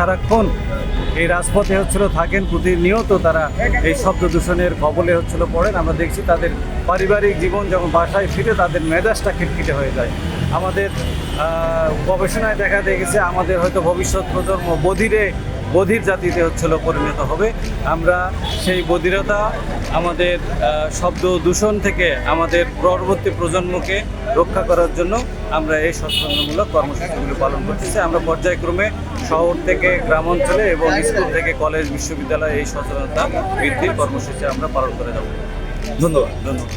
সারাক্ষণ এই রাজপথে হচ্ছিল, থাকেন প্রতিনিয়ত তারা এই শব্দ দূষণের কবলে হচ্ছিল, পড়েন। আমরা দেখছি তাদের পারিবারিক জীবন যখন বাসায় ফিরে তাদের মেজাজটা খিটখিটে হয়ে যায়। আমাদের গবেষণায় দেখা দেখেছে আমাদের হয়তো ভবিষ্যৎ প্রজন্ম বধিরে, বধির জাতিতে হচ্ছিল পরিণত হবে। আমরা সেই বধিরতা আমাদের শব্দ দূষণ থেকে আমাদের পরবর্তী প্রজন্মকে রক্ষা করার জন্য আমরা এই সচেতনমূলক কর্মসূচিগুলো পালন করতেছি। আমরা পর্যায়ক্রমে শহর থেকে গ্রাম অঞ্চলে এবং স্কুল থেকে কলেজ বিশ্ববিদ্যালয়ে এই সচেতনতা বৃদ্ধির কর্মসূচি আমরা পালন করে যাব। ধন্যবাদ। ধন্যবাদ।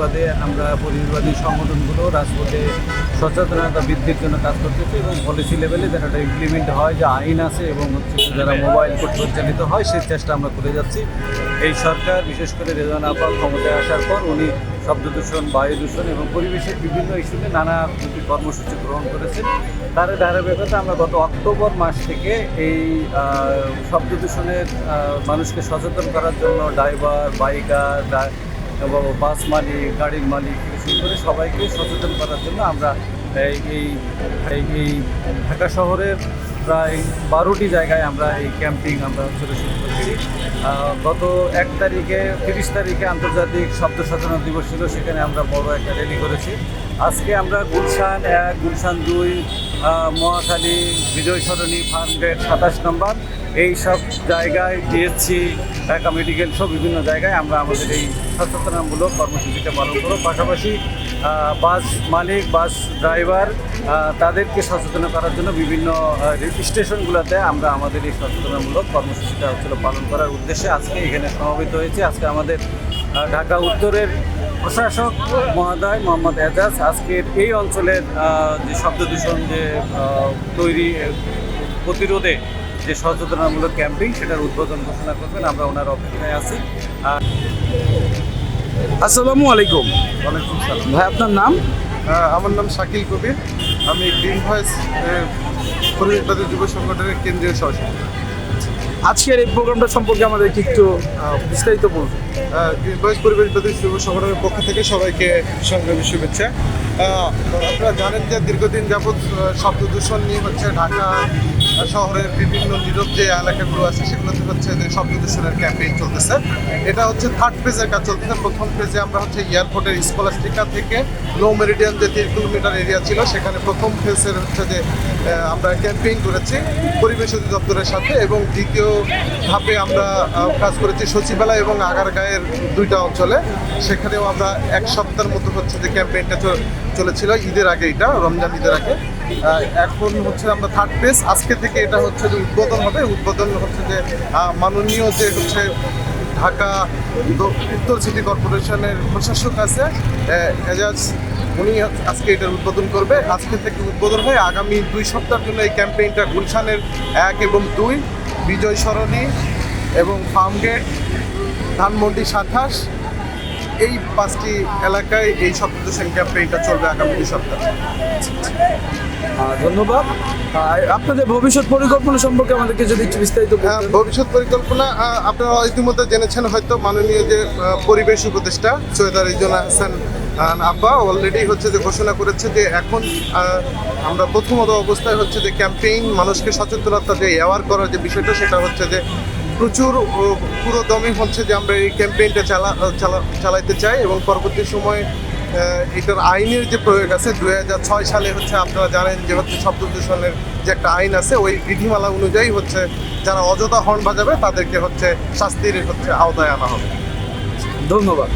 প্রতিবাদে আমরা পরিবারবাদী সংগঠনগুলো রাজপথে সচেতনতা বৃদ্ধির জন্য কাজ করতেছি এবং পলিসি লেভেলে যেন এটা ইমপ্লিমেন্ট হয়, যে আইন আছে এবং হচ্ছে যারা মোবাইল কোর্ট পরিচালিত হয়, সেই চেষ্টা আমরা করে যাচ্ছি। এই সরকার, বিশেষ করে রেজান আপা ক্ষমতায় আসার পর উনি শব্দ দূষণ বায়ু দূষণ এবং পরিবেশের বিভিন্ন ইস্যুতে নানা দুটি কর্মসূচি গ্রহণ করেছেন। তার ধারাবাহিকতা আমরা গত অক্টোবর মাস থেকে এই শব্দ দূষণের মানুষকে সচেতন করার জন্য ড্রাইভার বাইকার এবং বাস মালিক, গাড়ির মালিক শুরু করে সবাইকে সচেতন করার জন্য আমরা এই, এই- ঢাকা শহরের প্রায় বারোটি জায়গায় আমরা এই ক্যাম্পিং আমরা ছোটো শুরু করেছি। গত এক তারিখে, তিরিশ তারিখে আন্তর্জাতিক শব্দ সচেতন দিবস ছিল, সেখানে আমরা বড় একটা র্যালি করেছি। আজকে আমরা গুলশান এক, গুলশান দুই মহাখালী বিজয় সরণি ফার্মগেট সাতাশ নম্বর। এই সব জায়গায় ডিএসসি ঢাকা মেডিকেল সব বিভিন্ন জায়গায় আমরা আমাদের এই সচেতনামূলক কর্মসূচিটা পালন করব। পাশাপাশি বাস মালিক, বাস ড্রাইভার তাদেরকে সচেতন করার জন্য বিভিন্ন স্টেশনগুলোতে আমরা আমাদের এই সচেতনামূলক কর্মসূচিটা হচ্ছিল পালন করার উদ্দেশ্যে আজকে এখানে সমাবেত হয়েছে। আজকে আমাদের ঢাকা উত্তরের প্রশাসক মহোদয় মোহাম্মদ এজাজ আজকের এই অঞ্চলের যে শব্দ দূষণ যে তৈরি প্রতিরোধে যে সচেতনামূলক ক্যাম্পিং সেটার উদ্বোধন ঘোষণা করবেন। আমরা ওনার অপেক্ষায় আছি। আর আসসালামু আলাইকুম। ওয়ালাইকুম সালাম। ভাই আপনার নাম? আমার নাম শাকিল কবির। আমি গ্রিন ভয়েস পরিবেশবাদী যুব সংগঠনের কেন্দ্রীয় সহসভাপতি। আজকের এই প্রোগ্রামটা সম্পর্কে আমাদেরকে একটু বিস্তারিত আহ, গ্রিন ভয়েস পরিবেশবাদী যুব সংগঠনের পক্ষ থেকে সবাইকে সংগ্রামী শুভেচ্ছা। আপনারা জানেন যে দীর্ঘদিন যাবৎ শব্দ দূষণ নিয়ে হচ্ছে ঢাকা শহরের বিভিন্ন নীরব যে এলাকাগুলো আছে, সেগুলোতে হচ্ছে যে দূষণের ক্যাম্পেইন চলতেছে। এটা হচ্ছে থার্ড ফেজের কাজ চলতেছে। প্রথম ফেজে আমরা হচ্ছে এয়ারপোর্টের স্কলাস্টিকা থেকে লো মেরিডিয়ান যে তিন কিলোমিটার এরিয়া ছিল, সেখানে প্রথম ফেজের হচ্ছে যে আমরা ক্যাম্পেইন করেছি পরিবেশ অধিদপ্তরের সাথে এবং দ্বিতীয় ধাপে আমরা কাজ করেছি সচিবালয় এবং আগারগাঁয়ের দুইটা অঞ্চলে। সেখানেও আমরা এক সপ্তাহের মতো হচ্ছে যে ক্যাম্পেইনটা চলেছিল। ঈদের আগে এটা, রমজান ঈদের আগে। এখন হচ্ছে আমরা থার্ড ফেজ আজকে থেকে এটা হচ্ছে যে উদ্বোধন হবে। উদ্বোধন হচ্ছে যে মাননীয় যে হচ্ছে ঢাকা উত্তর সিটি কর্পোরেশনের প্রশাসক আছে এজাজ। উনি আজকে এটার উদ্বোধন করবে। আজকে থেকে উদ্বোধন হয়ে আগামী দুই সপ্তাহের জন্য এই ক্যাম্পেইনটা গুলশানের এক এবং দুই। বিজয় সরণি এবং ফার্মগেট, ধানমন্ডি সাতাশ। এই পাঁচটি এলাকায় এই শব্দ দূষণ ক্যাম্পেইনটা চলবে আগামী দুই সপ্তাহ। ধন্যবাদ। আর আপনাদের ভবিষ্যৎ পরিকল্পনা সম্পর্কে আমাদেরকে যদি একটু বিস্তারিত হ্যাঁ, ভবিষ্যৎ পরিকল্পনা আপনারা ইতিমধ্যে জেনেছেন হয়তো মাননীয় যে পরিবেশ উপদেষ্টা সৈয়দা রিজনা হাসান আব্বা অলরেডি হচ্ছে যে ঘোষণা করেছে যে এখন আমরা প্রথমত অবস্থায় হচ্ছে যে ক্যাম্পেইন মানুষকে সচেতনতা যে অ্যাওয়ার করার যে বিষয়টা সেটা হচ্ছে যে প্রচুর পুরো দমে হচ্ছে যে আমরা এই ক্যাম্পেইনটা চালা চালা- চালাইতে চাই এবং পরবর্তী সময়ে এটার আইনের যে প্রয়োগ আছে দু ছয় সালে হচ্ছে আপনারা জানেন যে হচ্ছে শব্দ দূষণের যে একটা আইন আছে, ওই বিধিমালা অনুযায়ী হচ্ছে যারা অযথা হর্ন বাজাবে তাদেরকে হচ্ছে শাস্তির হচ্ছে আওতায় আনা হবে। ধন্যবাদ।